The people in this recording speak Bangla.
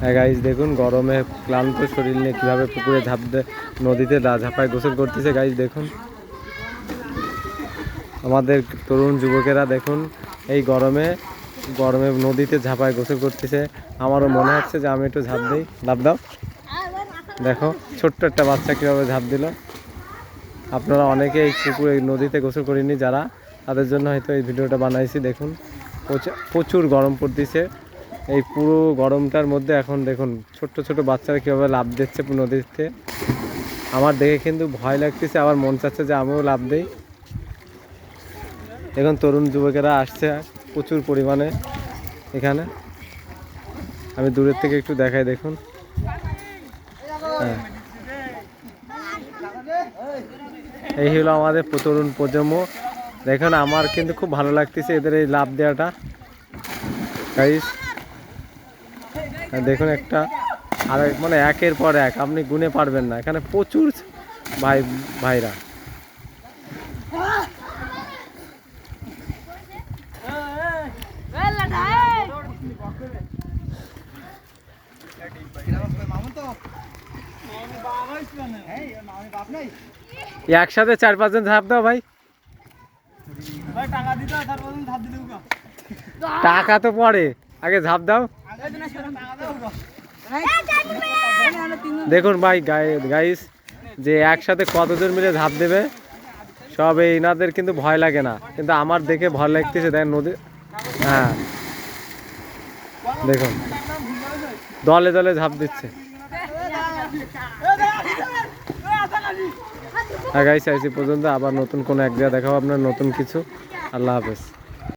হ্যাঁ গাইজ দেখুন, গরমে ক্লান্ত শরীর নিয়ে কীভাবে পুকুরে ঝাঁপ নদীতে ঝাঁপায় গোসল করতেছে গাইজ দেখুন। আমাদের তরুণ যুবকেরা, দেখুন, এই গরমে গরমে নদীতে ঝাঁপায় গোসল করতেছে। আমারও মনে হচ্ছে যে আমি একটু ঝাঁপ দিই। লাভ দাও। দেখো, ছোট্ট একটা বাচ্চা কীভাবে ঝাঁপ দিল। আপনারা অনেকে এই পুকুরে, নদীতে গোসল করিনি যারা, তাদের জন্য হয়তো এই ভিডিওটা বানাইছি, দেখুন। প্রচুর গরম পড়তেছে। এই পুরো গরমটার মধ্যে এখন দেখুন, ছোট্ট ছোট বাচ্চারা কীভাবে লাভ দিচ্ছে নদীতে। আমার দেখে কিন্তু ভয় লাগতেছে, আবার মন চাচ্ছে যে আমিও লাভ দিই। এখন তরুণ যুবকেরা আসছে প্রচুর পরিমাণে এখানে। আমি দূরের থেকে একটু দেখাই, দেখুন। হ্যাঁ। এই হলো আমাদের তরুণ প্রজন্ম। দেখুন, আমার কিন্তু খুব ভালো লাগতেছে এদের এই লাভ দেওয়াটা। গাইস দেখুন একটা আর মানে একের পর এক আপনি গুনে পারবেন না। এখানে প্রচুর ভাই ভাইরা। একসাথে চার পাঁচজন ঝাঁপ দাও ভাই। টাকা তো পরে আগে ঝাঁপ দাও। দেখুন ভাই গাইস যে একসাথে কতজন মিলে ঝাঁপ দেবে, সব এই ইনাদের কিন্তু ভয় লাগে না। কিন্তু আমার দেখে ভয় লাগতেছে দেখেন নদী হ্যাঁ। দেখুন। দলে দলে ঝাঁপ দিচ্ছে। হ্যাঁ গাইস আইসি পর্যন্ত আবার নতুন কোনো এক জায়গায় দেখাবো আপনার নতুন কিছু। আল্লাহ হাফেজ।